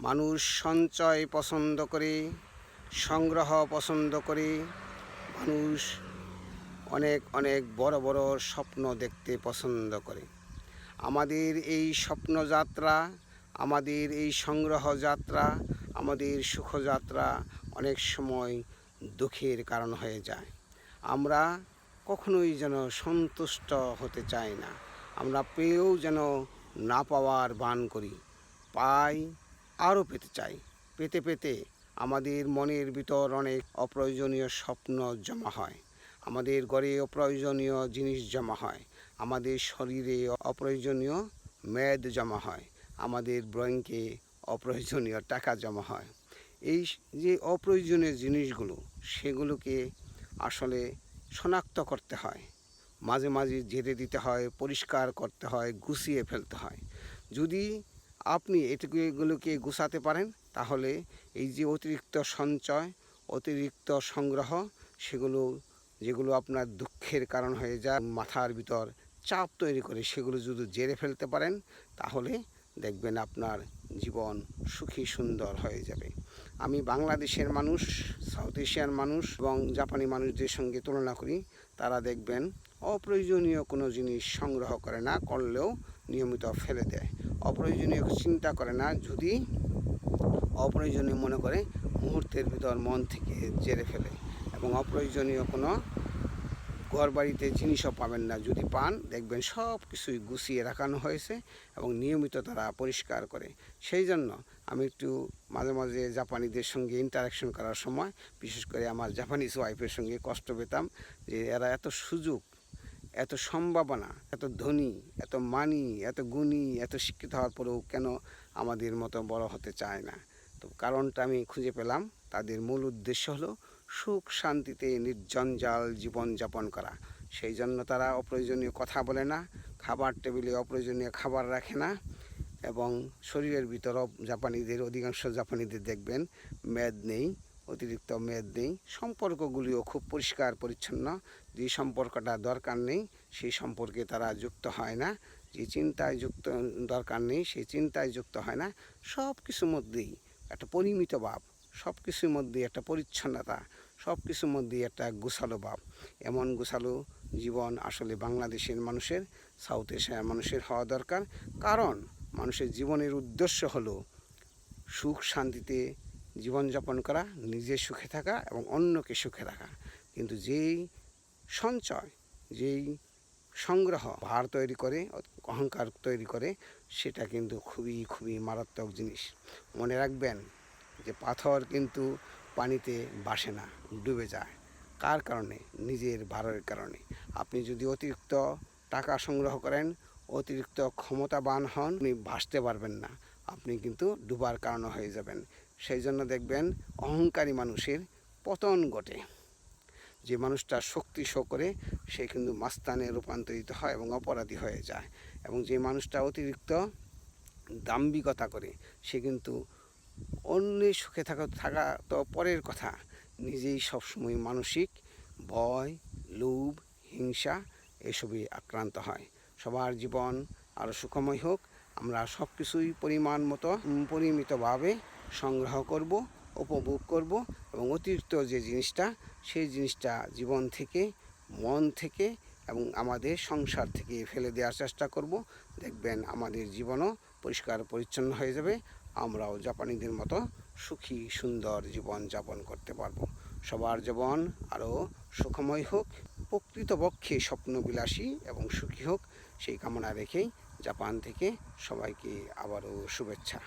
মানুষ সঞ্চয় পছন্দ করে, সংগ্রহ পছন্দ করে, মানুষ অনেক অনেক বড় বড় স্বপ্ন দেখতে পছন্দ করে। আমাদের এই স্বপ্নযাত্রা আমাদের এই সংগ্রহ যাত্রা, আমাদের সুখযাত্রা অনেক সময় দুঃখের কারণ হয়ে যায়। আমরা কখনোই যেন সন্তুষ্ট হতে চাই না। আমরা পেয়েও যেন না পাওয়ার বান করি। পাই আরও পেতে চাই। পেতে পেতে আমাদের মনের ভিতর অনেক অপ্রয়োজনীয় স্বপ্ন জমা হয়। আমাদের ঘরে অপ্রয়োজনীয় জিনিস জমা হয়। আমাদের শরীরে অপ্রয়োজনীয় মেদ জমা হয়। আমাদের ব্রঙ্কে অপ্রয়োজনীয় টাকা জমা হয়। এই যে অপ্রয়োজনীয় জিনিসগুলো, সেগুলোকে আসলে শনাক্ত করতে হয়। মাঝে মাঝে ঝেড়ে দিতে হয়, পরিষ্কার করতে হয়, গুছিয়ে ফেলতে হয়। যদি আপনি এটুকু এগুলোকে গুছাতে পারেন, তাহলে এই যে অতিরিক্ত সঞ্চয়, অতিরিক্ত সংগ্রহ, সেগুলো, যেগুলো আপনার দুঃখের কারণ হয়ে যায়, মাথার ভিতর চাপ তৈরি করে সেগুলো যদি জেরে ফেলতে পারেন, তাহলে দেখবেন আপনার জীবন সুখী সুন্দর হয়ে যাবে। আমি বাংলাদেশের মানুষ, সাউথ এশিয়ার মানুষ এবং জাপানি মানুষদের সঙ্গে তুলনা করি, তারা দেখবেন অপ্রয়োজনীয় কোনো জিনিস সংগ্রহ করে না, করলেও নিয়মিত ফেলে দেয়। অপ্রয়োজনীয় চিন্তা করে না, যদি অপ্রয়োজনীয় মনে করে মুহূর্তের ভিতর মন থেকে জেরে ফেলে এবং অপ্রয়োজনীয় কোনো ঘর বাড়িতে জিনিসও পাবেন না, যদি পান, দেখবেন সব কিছুই গুছিয়ে রাখানো হয়েছে এবং নিয়মিত তারা পরিষ্কার করে। সেই জন্য আমি একটু মাঝে মাঝে জাপানিদের সঙ্গে ইন্টারাকশন করার সময়, বিশেষ করে আমার জাপানিজ ওয়াইফের সঙ্গে কষ্ট পেতাম যে এরা এত সুযোগ এত সম্ভাবনা, এত ধনী, এত মানি, এত গুণী, এত শিক্ষিত হওয়ার পরেও কেন আমাদের মতো বড় হতে চায় না? তো কারণটা আমি খুঁজে পেলাম। তাদের মূল উদ্দেশ্য হলো সুখ, শান্তিতে নির্জঞ্জাল জীবনযাপন করা। সেই জন্য তারা অপ্রয়োজনীয় কথা বলে না, খাবার টেবিলে অপ্রয়োজনীয় খাবার রাখে না এবং শরীরের ভিতরও জাপানিদের, অধিকাংশ জাপানিদের দেখবেন, মেদ নেই। অতিরিক্ত মেদ নেই, সম্পর্কগুলিও খুব পরিষ্কার, পরিচ্ছন্ন। যে সম্পর্কটা দরকার নেই, সেই সম্পর্কে তারা যুক্ত হয় না। যে চিন্তায় যুক্ত, দরকার নেই, সেই চিন্তায় যুক্ত হয় না। সব কিছুর মধ্যেই একটা পরিমিত ভাব সব কিছুর মধ্যেই একটা পরিচ্ছন্নতা সব কিছুর মধ্যেই একটা গোছালো ভাব। এমন গোছালো জীবন আসলে বাংলাদেশের মানুষের, সাউথ এশিয়ার মানুষের হওয়া দরকার। কারণ মানুষের জীবনের উদ্দেশ্য হলো সুখ, শান্তিতে জীবনযাপন করা, নিজে সুখে থাকা এবং অন্যকে সুখে রাখা। কিন্তু যেই সঞ্চয়, যেই সংগ্রহ, ভার তৈরি করে, অহংকার তৈরি করে, সেটা কিন্তু খুবই খুবই মারাত্মক জিনিস। মনে রাখবেন যে পাথর কিন্তু পানিতে বাসে না, ডুবে যায়। কার কারণে? নিজের ভারের কারণে। আপনি যদি অতিরিক্ত টাকা সংগ্রহ করেন, অতিরিক্ত ক্ষমতাবান হন, আপনি ভাসতে পারবেন না। আপনি কিন্তু ডুবার কারণ হয়ে যাবেন। সেই জন্য দেখবেন অহংকারী মানুষের পতন ঘটে। যে মানুষটা শক্তি শো করে, সে কিন্তু মাস্তানে রূপান্তরিত হয় এবং অপরাধী হয়ে যায়। এবং যে মানুষটা অতিরিক্ত দাম্ভিকতা করে, সে কিন্তু অন্যের সুখে থাকা থাকা তো পরের কথা। নিজেই সবসময় মানসিক ভয়, লোভ, হিংসা এসবই আক্রান্ত হয়। সবার জীবন আরও সুখময় হোক, আমরা সব কিছুই পরিমাণ মতো পরিমিতভাবে সংগ্রহ করব, উপভোগ করব এবং অতিরিক্ত যে জিনিসটা, সেই জিনিসটা জীবন থেকে, মন থেকে এবং আমাদের সংসার থেকে ফেলে দেওয়ার চেষ্টা করব। দেখবেন আমাদের জীবনও পরিষ্কার পরিচ্ছন্ন হয়ে যাবে। আমরাও জাপানিদের মতো সুখী, সুন্দর জীবন যাপন করতে পারব। সবার জীবন আরও সুখময় হোক, প্রকৃতপক্ষে স্বপ্নবিলাসী এবং সুখী হোক, সেই কামনা রেখেই জাপান থেকে সবাইকে আবারও শুভেচ্ছা।